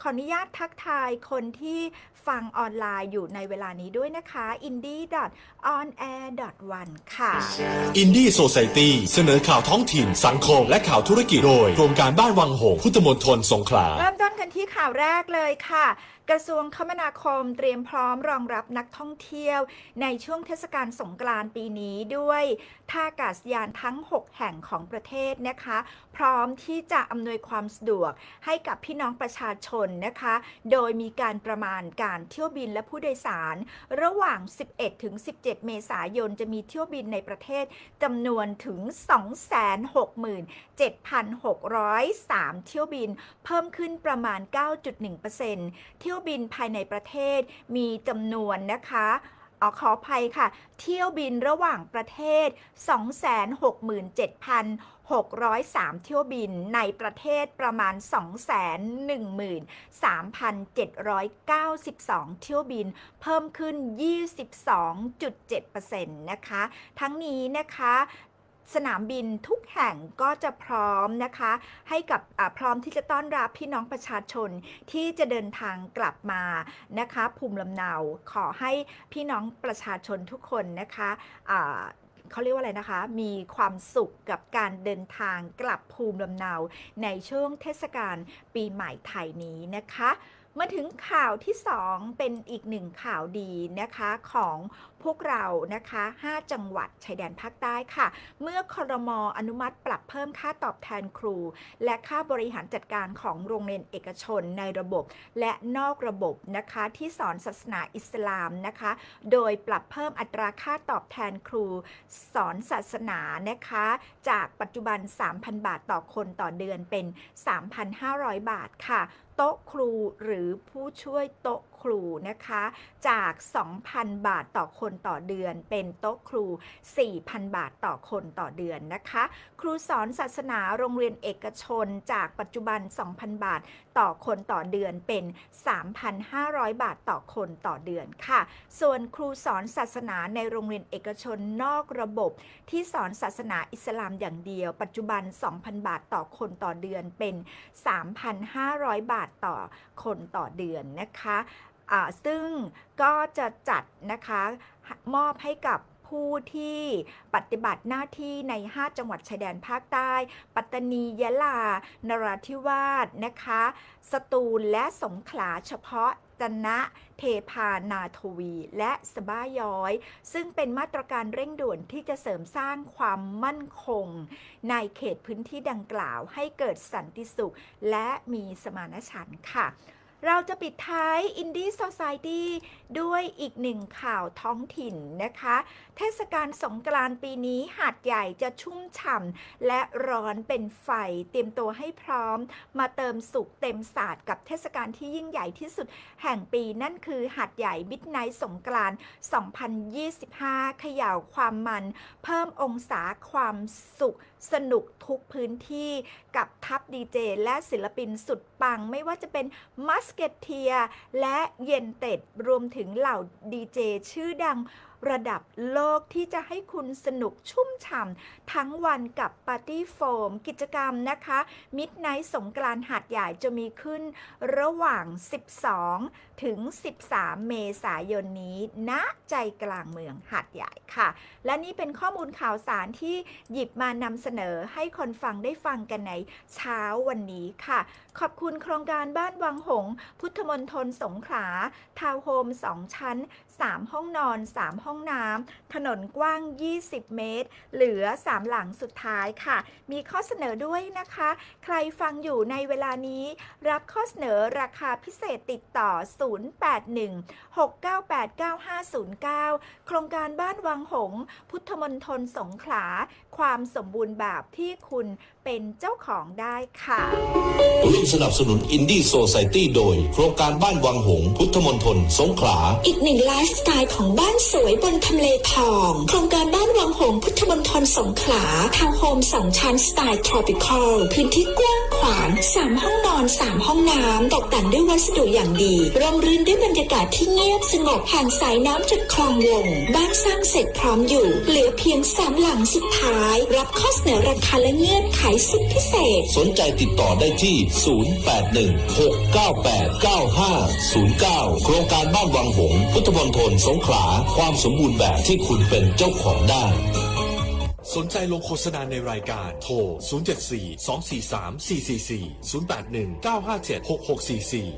ขออนุญาตทักทายคนที่ฟังออนไลน์อยู่ในเวลานี้ด้วยนะคะ indie.onair.1 ค่ะ อินดี้โซซ i ตี้เสนอข่าวท้องถิ่น สังคม และข่าวธุรกิจโดยโครงการบ้านวังหงส์พุทธมณฑลสงขลา เริ่มต้นกันที่ข่าวแรกเลยค่ะ กระทรวงคมนาคมเตรียมพร้อมรองรับนักท่องเที่ยวในช่วงเทศกาลสงกรานต์ปีนี้ด้วยท่าอากาศยานทั้ง 6 แห่งของประเทศนะคะ พร้อมที่จะอำนวยความสะดวกให้กับพี่น้องประชาชนนะคะ โดยมีการประมาณการเที่ยวบินและผู้โดยสาร ระหว่าง 11 ถึง 17 เมษายนจะมีเที่ยวบินในประเทศจำนวนถึง 267,603 เที่ยวบิน เพิ่มขึ้นประมาณ 9.1%เที่ยววบินภายในประเทศมีจำนวนนะคะออขออภัยค่ะ เที่ยวบินระหว่างประเทศ 267,603 เที่ยวบินในประเทศประมาณ 213,792 เที่ยวบิน เพิ่มขึ้น 22.7%นะคะ ทั้งนี้นะคะ สนามบินทุกแห่งก็จะพร้อมนะคะ ให้กับพร้อมที่จะต้อนรับพี่น้องประชาชนที่จะเดินทางกลับมานะคะ ภูมิลำเนาขอให้พี่น้องประชาชนทุกคนนะคะเขาเรียกว่าอะไรนะคะ มีความสุขกับการเดินทางกลับภูมิลำเนา ในช่วงเทศกาลปีใหม่ไทยนี้นะคะ มาถึงข่าวที่ 2 เป็นอีกหนึ่งข่าวดีนะคะของพวกเรานะคะ 5 จังหวัดชายแดนภาคใต้ค่ะ เมื่อคอรมออนุมัติปรับเพิ่มค่าตอบแทนครู และค่าบริหารจัดการของโรงเรียนเอกชนในระบบ และนอกระบบนะคะที่สอนศาสนาอิสลามนะคะ โดยปรับเพิ่มอัตราค่าตอบแทนครู สอนศาสนานะคะ จากปัจจุบัน 3,000 บาทต่อคนต่อเดือนเป็น 3,500 บาทค่ะ โต๊ะครูหรือผู้ช่วยโต๊ะครูนะคะ จาก 2,000 บาทต่อคนต่อเดือน เป็นโต๊ะครู 4,000 บาทต่อคนต่อเดือนนะคะ ครูสอนศาสนาโรงเรียนเอกชนจากปัจจุบัน 2,000 บาทต่อคนต่อเดือนเป็น 3,500 บาทต่อคนต่อเดือนค่ะ ส่วนครูสอนศาสนาในโรงเรียนเอกชนนอกระบบ ที่สอนศาสนาอิสลามอย่างเดียว ปัจจุบัน 2,000 บาทต่อคนต่อเดือนเป็น 3,500 บาทต่อคนต่อเดือนนะคะซึ่งก็จะจัดนะคะมอบให้กับผู้ที่ปฏิบัติหน้าที่ใน 5 จังหวัดชายแดนภาคใต้ ปัตตานี ยะลา นราธิวาส นะคะ สตูล และสงขลาเฉพาะ จันะเทพานาทวี และสบ้าย้อย ซึ่งเป็นมาตรการเร่งด่วนที่จะเสริมสร้างความมั่นคง ในเขตพื้นที่ดังกล่าวให้เกิดสันติสุข และมีสมานฉันท์ค่ะ เราจะปิดท้าย Indie Society ด้วยอีกหนึ่งข่าวท้องถิ่นนะคะ เทศกาลสงกรานต์ปีนี้หาดใหญ่จะชุ่มฉ่ำและร้อนเป็นไฟ เตรียมตัวให้พร้อม มาเติมสุขเต็มศาสตร์กับเทศกาลที่ยิ่งใหญ่ที่สุดแห่งปีนั่นคือหาดใหญ่มิดไนท์สงกรานต์2025เขย่าวความมัน เพิ่มองศาความสุขสนุกทุกพื้นที่กับทัพดีเจและศิลปินสุดปังไม่ว่าจะเป็นมัสสเกตเทียและเย็นเต็ดรวมถึงเหล่าดีเจชื่อดัง ระดับโลกที่จะให้คุณสนุกชุ่มฉ่ำทั้งวันกับปาร์ตี้โฟม กิจกรรมนะคะมิดไนท์สงกรานต์หาดใหญ่จะมีขึ้นระหว่าง 12 ถึง 13 เมษายนนี้ณใจกลางเมืองหาดใหญ่ค่ะ และนี่เป็นข้อมูลข่าวสารที่หยิบมานำเสนอให้คนฟังได้ฟังกันในเช้าวันนี้ค่ะ ขอบคุณโครงการบ้านวังหง พุทธมณฑลสงขลาทาวน์โฮม 2 ชั้น 3 ห้องนอน 3 ห้อง้องน้ำถนนกว้าง 20 เมตร เหลือ 3 หลังสุดท้ายค่ะ มีข้อเสนอด้วยนะคะ ใครฟังอยู่ในเวลานี้ รับข้อเสนอราคาพิเศษติดต่อ 081-698-9509 โครงการบ้านวังหงส์พุทธมณฑลสงขลา ความสมบูรณ์แบบที่คุณ เป็นเจ้าของได้ค่ะร่วมสนับสนุนอินดี้โซซ i ตี้โดย โครงการบ้านวังหงส์พุทธมณฑลสงขลา อีกหนึ่งไลฟ์สไตล์ของบ้านสวยบนทำเลทอง โครงการบ้านวังหงส์พุทธมณฑลสงขลาทาวน์โฮมสองชั้นสไตล์ทรอปิคอลพื้นที่กว้าง ขวาง3ห้องนอน3ห้องน้ำตกแต่งด้วยวัสดุอย่างดีร่มรื่นด้วยบรรยากาศที่เงียบสงบผ่านสายน้ำจากคลองวง บ้านสร้างเสร็จพร้อมอยู่ เหลือเพียงสามหลังสุดท้าย รับข้อเสนอราคาและเงื่อนไขสุดพิเศษ สนใจติดต่อได้ที่ 0816989509 โครงการบ้านวังหงส์พุทธมณฑลสงขลา ความสมบูรณ์แบบที่คุณเป็นเจ้าของได้ สนใจลงโฆษณาในรายการโทร 074 243 444 081 957 6644